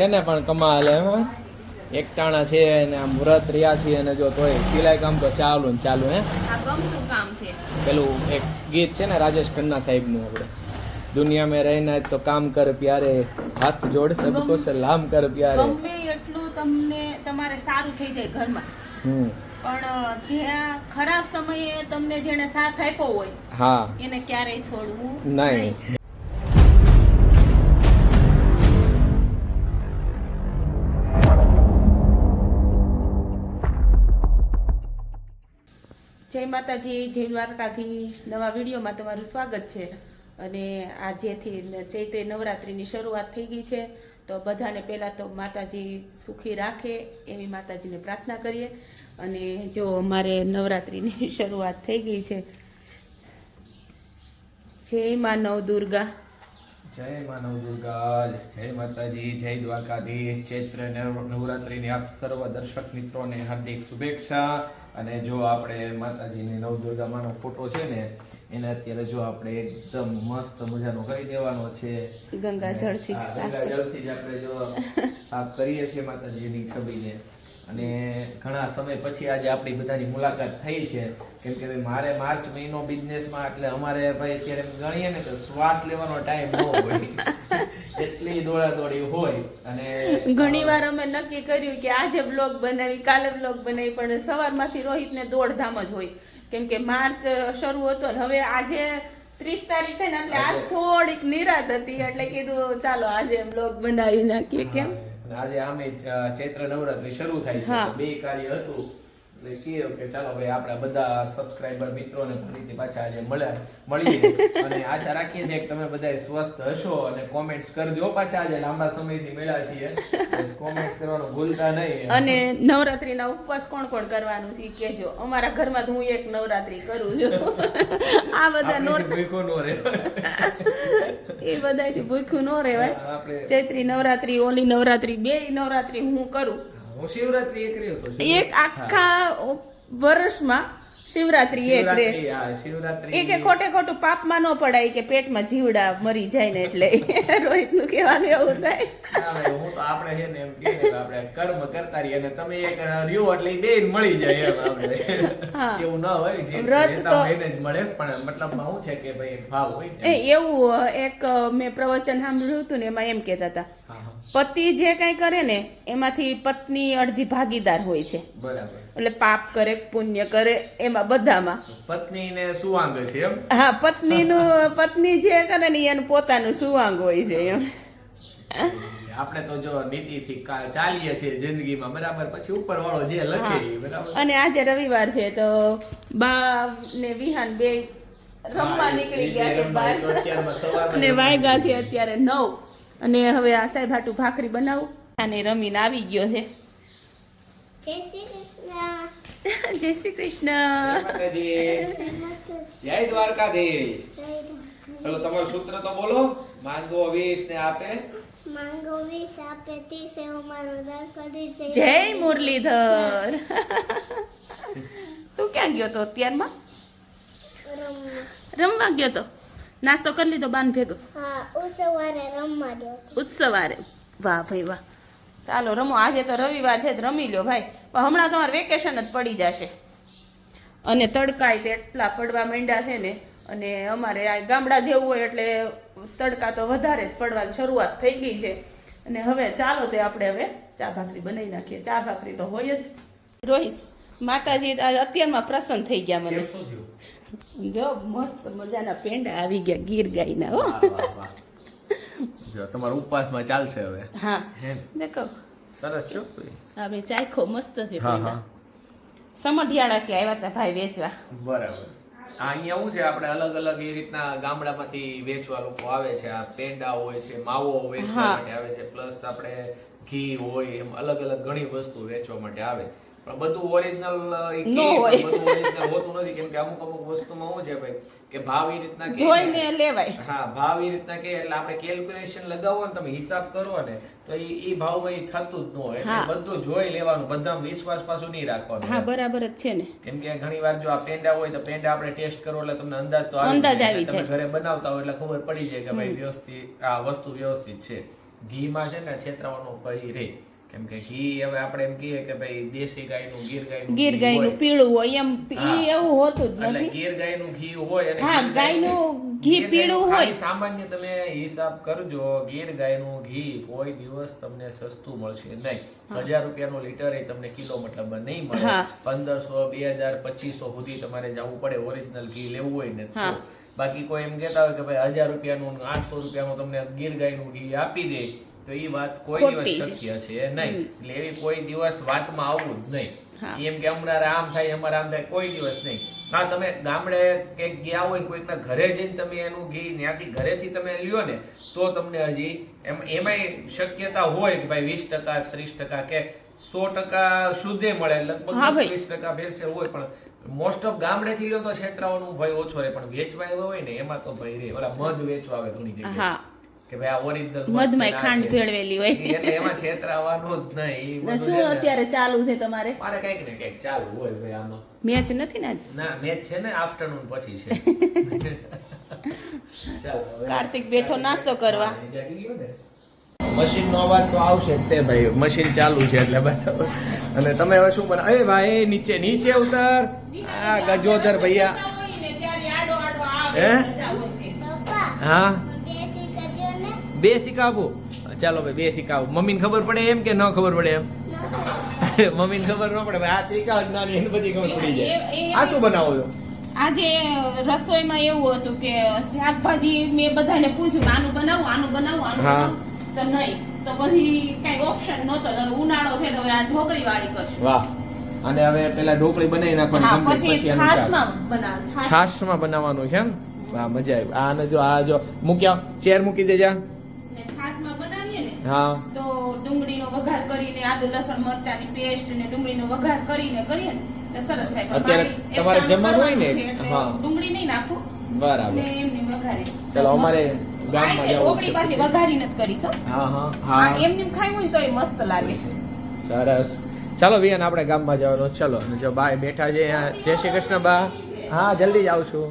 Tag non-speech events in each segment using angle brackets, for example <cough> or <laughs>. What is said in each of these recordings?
છે ને પણ કમાલ એમ એકટાણા છે અને આમ વ્રત રહ્યા છીએ અને જો તોય સિલાઈ કામ તો ચાલુ ને ચાલુ હે. કામ છે. પેલું એક ગીત છે ને રાજેશ ખન્ના સાહેબનું આપણે. દુનિયા મેં રહીને તો કામ કર પ્યારે હાથ જોડ સબકો સલામ કર પ્યારે. ગમે એટલું તમને તમારે સારું થઈ જાય ઘરમાં. હમ. પણ જે ખરાબ સમયે તમને જેને સાથ આપ્યો હોય હા. એને ક્યારેય છોડવું નહીં. માતાજી જય દ્વારકાધીશ નવા વિડીયોમાં તમારું સ્વાગત છે. અને આજેથી ચૈત્રી નવરાત્રિની શરૂઆત થઈ ગઈ છે. તો બધાને પહેલાં તો માતાજી સુખી રાખે એવી માતાજીને પ્રાર્થના કરીએ. અને જો અમારે નવરાત્રિની <laughs> શરૂઆત થઈ ગઈ છે. જય મા નવ દુર્ગા જય માનવ દુર્ગા જય માતાજી, જય દ્વારકાધીશ. ચૈત્ર નવ- નવરાત્રિની આપ સર્વ દર્શક મિત્રોને હાર્દિક શુભેચ્છા. અને જો આપણે માતાજીની નવદુર્ગા માનો ફોટો છે ને એને અત્યારે જો આપણે એકદમ મસ્ત મજાનો કરી દેવાનો છે. ગંગા જળથી હા, સાફ ગંગા જળથી જ આપણે જો સાફ કરીએ છીએ માતાજીની છબીને. અને ઘણા સમય પછી આજે આપણી બધાની મુલાકાત થઈ છે. કેમ કે મારે માર્ચ મહિનો બિઝનેસમાં એટલે અમારે ભાઈ અત્યારે ગણીએ ને તો શ્વાસ લેવાનો ટાઈમ ન હોય. <laughs> એટલી દોડાદોડી હોય. અને ઘણી વાર અમે નક્કી કર્યું કે આજે બ્લોગ બનાવી કાલે બ્લોગ બનાવી પણ સવારમાંથી રોહિતને દોડધામ જ હોય. કેમ કે માર્ચ શરૂ હતો ને હવે આજે ત્રીસ તારીખ ને એટલે આજ થોડીક નિરાત હતી. એટલે કીધું ચાલો આજે બ્લોગ બનાવી નાખીએ કેમ? આજે આમે ચૈત્ર નવરાત્રી શરૂ થાય છે. બે કાર્ય હતું. એટલે કીધું કે ચાલો ભાઈ આપણા બધા સબસ્ક્રાઇબર મિત્રોને ફરીથી પાછા આજે મળ્યા મળીએ. અને આશા રાખીએ છીએ કે તમે બધા સ્વસ્થ હશો અને કોમેન્ટ્સ કરજો પાછા આજે લાંબા સમયથી મળ્યા છીએ. કોમેન્ટ્સ કરવાનું ભૂલતા નહીં. અને નવરાત્રીના ઉપવાસ કોણ કોણ કરવાનું છે કહેજો. અમારા ઘરમાં તો હું એક નવરાત્રી કરું છું. આ બધા નોર ભૂખ્યો ન રહેવાય. એ બધાથી ભૂખ્યું નો રહેવાય. ચૈત્રી નવરાત્રી ઓલી નવરાત્રી બે નવરાત્રી હું કરું. હું શિવરાત્રી એક રહ્યો હતો એક આખા વર્ષમાં શિવરાત્રી એક રે. શિવરાત્રી હા શિવરાત્રી. એ કે ખોટે ખોટું પાપમાં ન પડાય કે પેટમાં જીવડા મરી જાય ને એટલે. <laughs> રોહિતનું કહેવાનું એવું થાય. હું તો આપણે છે ને એમ કે આપણે કર્મ કરતા રહીએ અને તમે એક રહ્યો એટલે બે મળી જાય એમ આપણે. એવું ન હોય વ્રત તો- એને જ મળે પણ મતલબ હું છે કે ભાઈ ભાવ હોય એવું એક મેં પ્રવચન સાંભળ્યું હતું ને એમાં એમ કહેતા હતા. પતિ જે કાંઈ કરે ને એમાંથી પત્ની અડધી ભાગીદાર હોય છે. બરાબર. એટલે પાપ કરે પુણ્ય કરે એમાં બધામાં. પત્નીને સુવાંગ છે એમ? હા પત્નીનું પત્ની જે કરે ને એનું પોતાનું સુવાંગ હોય છે એમ. આપણે તો જો નીતિથી ચાલીએ છીએ જિંદગીમાં બરાબર? પછી ઉપર વાળો જે લખે બરાબર? અને આજે રવિવાર છે તો બા ને વિહાન બે રમવા નીકળી ગયા છે બહાર. જ વાયગા છે અત્યારે નવ. અને હવે આ સાહેબ હાટું ભાખરી બનાવું. અને રમીને આવી ગયો છે. જય શ્રી કૃષ્ણ. <laughs> જય શ્રી કૃષ્ણ. જય દ્વારકાધીશ. ચલો તમારું સૂત્ર તો બોલો. માંગો વીસ ને આપે. માંગો વીસ આપે ત્રીસ એવું મારું દર કરી છે. જય મુરલીધર. <laughs> તું ક્યાં ગયો તો અત્યારમાં? રમવા. રમવા ગયો તો? નાસ્તો કરી લીધો બાન ભેગો. ઉત્સવારે વાહ ભાઈ વાહ. ચાલો રમો આજે તો રવિવાર છે તો રમી લ્યો ભાઈ. પણ હમણાં તમારે વેકેશન જ પડી જશે. અને તડકાય તે એટલા પડવા માંડ્યા છે ને અને અમારે આ ગામડા જેવું હોય એટલે તડકા તો વધારે જ પડવાની શરૂઆત થઈ ગઈ છે. અને હવે ચાલો તે આપણે હવે ચા ભાખરી બનાવી નાખીએ. ચા ભાખરી તો હોય જ. રોહિત માતાજી આજ અત્યારમાં પ્રસન્ન થઈ ગયા મને. કેમ શું થયું? જો મસ્ત મજાના પેંડા આવી ગયા ગીર ગાયના હો. જો તમારા ઉપવાસમાં ચાલશે હવે. હા. દેખો. સરસ છો હા મેં ચાખો મસ્ત છે પેંડા. સમઢિયાળાથી આવ્યા હતા ભાઈ વેચવા. બરાબર. આ અહીંયા શું છે? આપણે અલગ અલગ એ રીતના ગામડામાંથી વેચવા લોકો આવે છે. આ પેંડા હોય છે માવો વેચવા માટે આવે છે. પ્લસ આપણે ઘી હોય એમ અલગ અલગ ઘણી વસ્તુ વેચવા માટે આવે. બધું ઓરિજિનલ ન હોય. ઓરિજિનલ હોતું નથી કેમ કે અમુક અમુક વસ્તુમાં શું છે ભાઈ કે ભાવ એ રીતના જોઈને લેવાય. હા ભાવ એ રીતના કે એટલે આપણે કેલ્ક્યુલેશન લગાવો ને તમે હિસાબ કરો ને તો એ એ ભાવમાં ઈ થતું જ ન હોય. એટલે બધું જોઈ લેવાનું બધામાં વિશ્વાસ પાછું નહીં રાખવાનું. હા બરાબર જ છે ને. કેમ કે ઘણી વાર જો આ પેંડા હોય તો પેંડા આપણે ટેસ્ટ કરો એટલે તમને અંદાજ તો અંદાજ આવી જાય. ઘરે બનાવતા હોય એટલે ખબર પડી જાય કે ભાઈ વ્યવસ્થિત આ વસ્તુ વ્યવસ્થિત છે. ઘીમાં છે ને છેતરાવાનો ભય રે. કેમ કે ઘી હવે આપણે એમ કહીએ કે ભાઈ દેશી ગાયનું ગીર ગાયનું ગીર ગાયનું પીળું હોય એમ ઈ એવું હોતું જ એટલે નથી. ગીર ગાયનું ઘી હોય હા, ગાયનું ઘી પીળું હોય. સામાન્ય તમે હિસાબ કરજો ગીર ગાયનું ઘી કોઈ દિવસ તમને સસ્તું મળશે નહીં. હજાર રૂપિયાનું લીટર એ તમને કિલો મતલબ નહીં મળે. પંદરસો બે હજાર પચીસો સુધી તમારે જવું પડે ઓરિજિનલ ઘી લેવું હોય ને બાકી કોઈ એમ કહેતા હોય કે ભાઈ હજાર રૂપિયાનું આઠસો રૂપિયાનું તમને ગીર ગાયનું ઘી આપી દે તો એ વાત કોઈ દિવસ શક્ય છે. નહીં. એટલે એવી કોઈ દિવસ વાતમાં આવવું જ નહીં. એમ કે અમારે આમ થાય અમારે આમ થાય કોઈ દિવસ નહીં. હા તમે ગામડે કે ગયા હોય કોઈકના ઘરે જઈને તમે એનું ઘી ત્યાંથી ઘરેથી તમે લ્યો ને તો તમને હજી એમ એમાંય શક્યતા હોય કે ભાઈ વીસ ટકા ત્રીસ ટકા કે સો ટકા શુદ્ધે મળે લગભગ વીસ ટકા ભેળસેળ હોય પણ મોસ્ટ ઓફ ગામડેથી લ્યો તો છેતરાઓનું ભય ઓછો રહે પણ વેચવા એવા હોય ને એમાં તો ભય રહે. ઓલા મધ વેચવા આવે ઘણી જગ્યાએ. કે ભાઈ આ ઓરિજિનલ મધમાય ખાંડ ભેળવેલી હોય. એટલે એમાં છેતરાવાનું જ નહીં. શું અત્યારે ચાલુ છે તમારે? મારે કંઈક ને કંઈક ચાલુ હોય ભાઈ આમાં. મેચ નથી ને ના મેચ છે ને આફ્ટરનૂન પછી છે. <laughs> કાર્તિક બેઠો નાસ્તો કરવા. મશીન ને. મશીનનો અવાજ તો આવશે જ તે ભાઈ. મશીન ચાલુ છે એટલે બરાબર. અને તમે હવે શું બના એ ભાઈ નીચે નીચે ઉતર. આ ગજોદર ભૈયા. હે? હા? બે સિક્કા આપો ચાલો ભાઈ બે શીખાવું. મમ્મીને ખબર પડે એમ કે ન ખબર પડે એમ? મમ્મીને ખબર ન પડે આ ત્રિકાળ જ્ઞાની એને બધી ખબર પડી જાય. આ શું બનાવો છો? આજે રસોઈમાં એવું હતું કે શાકભાજી મેં બધાને પૂછ્યું આનું બનાવું આનું બનાવું આનું હા. બનાવું. તો નહીં. તો પછી કઈ ઓપ્શન નહોતો. તો ઉનાળો છે તો આ ઢોકળી વાળી કરશું. વાહ. અને હવે પેલા ઢોકળી બનાવી નાખવાની પછી. છાશમાં બનાવ છાશમાં બનાવવાનું છે એમ? વાહ મજા આવી. આને જો આ જો મૂક્યા ચેર મૂકી દેજા ને છાશમાં બનાવીએ ને હા. તો ડુંગળીનો વઘાર કરીને આદુ લસણ મરચાની પેસ્ટ ને ડુંગળીનો વઘાર કરીને કરીએ ને તો સરસ થાય. અત્યારે તમારે જમવાનું હોય ને, હા. ડુંગળી નહીં નાખું. બરાબર. ને એમની વઘારી. ચાલો અમારે ગામમાં જાવ ઓગળી પાસે વઘારીને જ કરીશ હા. હા હા એમનેમ ખાઈ હોય તોય મસ્ત લાગે. સરસ. ચાલો વિયાન આપણે ગામમાં જવાનું. ચલો જો બા બેઠા છે જય શ્રી કૃષ્ણ બા. હા જલ્દી જ આવું છું.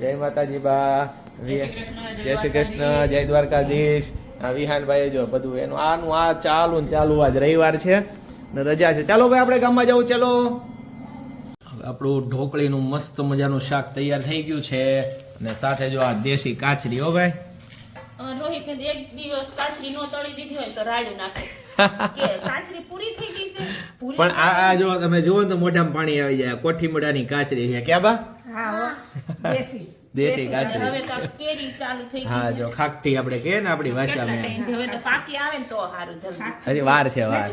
જય માતાજી બા. જય શ્રી કૃષ્ણ જય દ્વારકાધીશ. વિહાનભાઈ જો બધું એનું આનું આ ચાલુ ને ચાલુ આજ રવિવાર છે ને રજા છે. ચાલો ભાઈ આપણે ગામમાં જવું ચલો. આપણું ઢોકળીનું મસ્ત મજાનું શાક તૈયાર થઈ ગયું છે અને સાથે જો આ દેશી કાચરી હો ભાઈ. રોહિત એક દિવસ કાચરી નો તળી દીધી હોય તો રાડું નાખે. <laughs> કાચરી પૂરી થઈ ગઈ છે? પણ આ આ જો તમે જુઓ ને તો મોઢામાં પાણી આવી જાય. કોઠી મોઢાની કાચરી છે. ક્યાં બા? દેશી. દેશી અને હવે તો કેરી ચાલુ થઈ હા જો ખાકટી આપણે કે ને આપણી ભાષામાં હવે તો પાકી આવે ને તો સારું જલ્દી. હજી વાર છે વાર.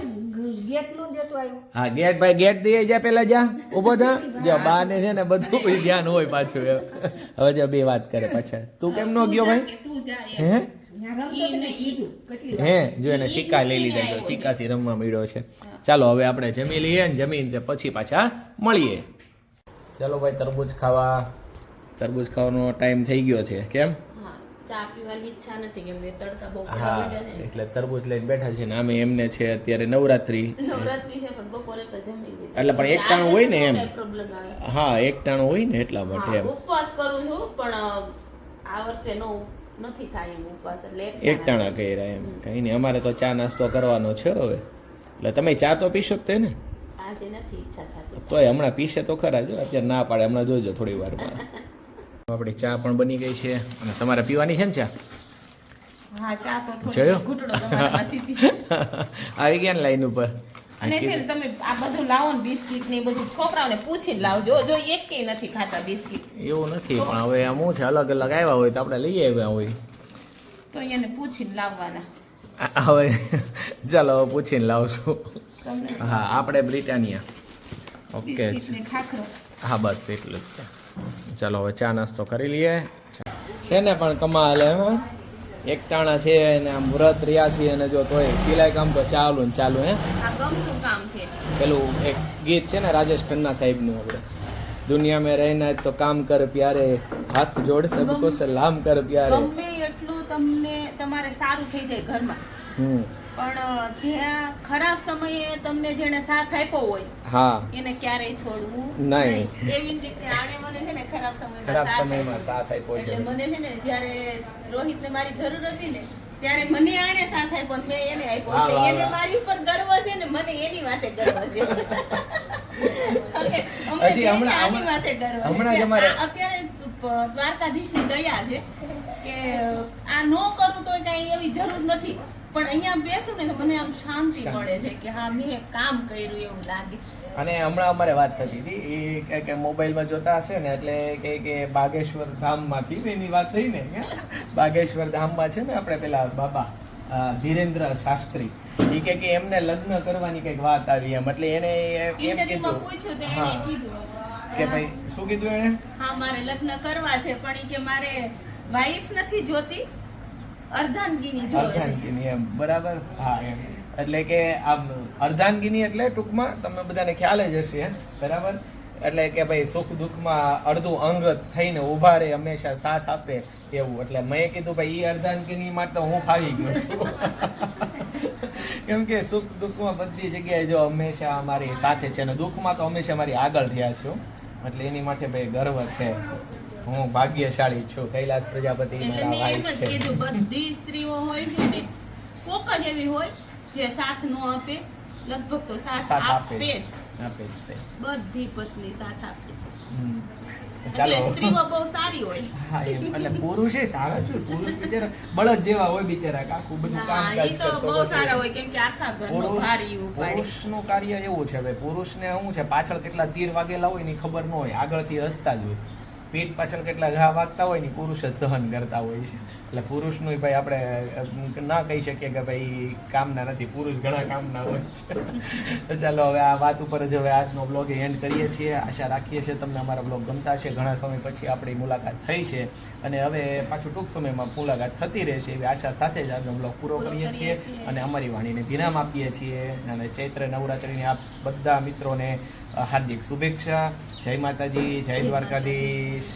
હા ગેટ ભાઈ ગેટ દઈએ જા પેલા જા ઊભો થા. જો બા ને છે ને બધું કોઈ ધ્યાન હોય પાછું. હવે જો બે વાત કરે પાછા તું કેમ નો ગયો ભાઈ? તું જા હે? હે જો એને સિક્કા લઈ લીધા જો સિક્કાથી રમવા મળ્યો છે. ચાલો હવે આપણે જમી લઈએ ને જમીન પછી પાછા મળીએ. ચાલો ભાઈ તરબૂચ ખાવા. તરબૂચ ખાવાનો ટાઈમ થઈ ગયો છે. કેમ? હા. એટલે તરબૂચ લઈને બેઠા છે ને આમે એમને છે અત્યારે નવરાત્રી. એટલે પણ એક ટાણું હોય ને એમ. હા એક ટાણું હોય ને એટલા માટે એમ. ઉપવાસ કરું છું પણ આ વર્ષે નો નથી થાય એમ ઉપવાસ એટલે એક ટાણા કર્યા એમ. કઈ નહીં અમારે તો ચા નાસ્તો કરવાનો છે હવે. એટલે તમે ચા તો પીશો જ તે ને? આજે નથી ઈચ્છા થતી. તોય હમણાં પીશે તો ખરા જો અત્યારે ના પાડે હમણાં જોજો થોડી વારમાં. <laughs> આપણી ચા પણ બની ગઈ છે. અને તમારે પીવાની છે ને ચા. <laughs> આવી ગયા ને લાઈન ઉપર. અને છે ને તમે આ બધું લાવો ને બિસ્કિટ ને બધું છોકરાઓને પૂછીને લાવજો. જો એક કે નથી ખાતા બિસ્કિટ. એવું નથી પણ હવે આમ શું છે? અલગ અલગ આવ્યા હોય તો આપણે લઈ આવ્યા હોય. તો એને પૂછીને લાવવાના. હવે ચાલો હવે પૂછીને લાવશું. હા આપણે બ્રિટાનિયા. ઓકે. હા બસ એટલું જ ચાલો હવે ચા નાસ્તો કરી લઈએ. છે ને પણ કમાલ એમાં એક ટાણા છે અને આમ વ્રત રહ્યા છીએ અને જો તોય સિલાઈ કામ તો ચાલુ ને ચાલુ હે? કામ છે? પેલું એક ગીત છે ને રાજેશ ખન્ના સાહેબનું આપણે દુનિયા મેં રહેના તો કામ કર પ્યારે હાથ જોડ સબકો સલામ કર પ્યારે. ગમે એટલું તમને તમારે સારું થઈ જાય ઘરમાં. હમ. પણ જ્યાં ખરાબ સમયે તમને જેને સાથ આપ્યો હોય હા. એને ક્યારેય છોડવું નહીં. એવી જ રીતે આણે મને છે ને ખરાબ સમયમાં ખરાબ સમયમાં સાથ આપ્યો છે. એટલે મને છે ને જ્યારે રોહિતને મારી જરૂર હતી ને ત્યારે મને આણે સાથ આપ્યો મેં એને આપ્યો. એટલે એને મારી ઉપર ગર્વ છે ને મને એની માથે ગર્વ છે. <laughs> અત્યારે દ્વારકાધીશની દયા છે કે આ નો કરું તોય કઈ એવી જરૂર નથી. પણ અહીંયા બેસું ને તો મને આમ શાંતિ મળે છે કે હા મેં કામ કર્યું એવું લાગે. અને હમણાં અમારે વાત થતી હતી એ કે કે મોબાઈલમાં જોતા હશે ને એટલે કે કે બાગેશ્વર ધામમાંથી એની વાત થઈ ને બાગેશ્વર ધામમાં છે ને આપણે પેલા બાબા ધીરેન્દ્ર શાસ્ત્રી એ કે કે એમને લગ્ન કરવાની કંઈક વાત આવી એમ એટલે એને એમ કીધું. હા. કે ભાઈ શું કીધું એને? હા મારે લગ્ન કરવા છે પણ એ કે મારે વાઈફ નથી જોતી. અર્ધાંગીની જો અર્ધાંગીની એમ, બરાબર? હા, એમ. એટલે કે આમ અર્ધાંગીની એટલે ટૂંકમાં તમને બધાને ખ્યાલ જ હશે બરાબર? એટલે કે ભાઈ સુખ દુઃખમાં અડધું અંગ થઈને ઊભા રહે, હંમેશા સાથ આપે એવું. એટલે મેં કીધું, ભાઈ એ અર્ધાંગીની માટે હું ફાવી ગયો છું. <laughs> કેમ કે સુખ દુઃખમાં બધી જગ્યાએ જો હંમેશા અમારી સાથે છે અને દુઃખમાં તો હંમેશા મારી આગળ રહ્યા છો એટલે એની માટે ભાઈ ગર્વ છે. હું ભાગ્યશાળી છું કૈલાસ પ્રજાપતિ એટલે મેં એમ જ કીધું બધી સ્ત્રીઓ હોય છે ને કોક જ એવી હોય જે સાથ ન આપે લગભગ તો સાથ આપે જ. આપે જ બધી પત્ની સાથ આપે છે. ચાલો. સ્ત્રીઓ બહુ સારી હોય. હા એમ. એટલે પુરુષ એ સારા છું પુરુષ બિચારા બળદ જેવા હોય બિચારા આખું બધું હા કામકાજ તો બહુ સારા હોય કેમ કે આખા ઘરનું ભારી ઉપાડે. પુરુષનું કાર્ય એવું છે ભાઈ પુરુષને શું છે પાછળ કેટલા તીર વાગેલા હોયની ખબર ન હોય આગળથી હસતા જ હોય. પીઠ પાછળ કેટલા ઘા વાગતા હોય ને પુરુષ જ સહન કરતા હોય છે. એટલે પુરુષનું ભાઈ આપણે ના કહી શકીએ કે ભાઈ કામના નથી પુરુષ ઘણા કામના હોય છે. તો ચાલો હવે આ વાત ઉપર જ હવે આજનો બ્લોગ એન્ડ કરીએ છીએ. આશા રાખીએ છીએ તમને અમારા બ્લોગ ગમતા છે ઘણા સમય પછી આપણી મુલાકાત થઈ છે. અને હવે પાછું ટૂંક સમયમાં મુલાકાત થતી રહેશે એવી આશા સાથે જ આજનો બ્લોગ પૂરો કરીએ છીએ. અને અમારી વાણીને વિરામ આપીએ છીએ. અને ચૈત્ર નવરાત્રિની આપ બધા મિત્રોને હાર્દિક શુભેચ્છા જય માતાજી જય દ્વારકાધીશ.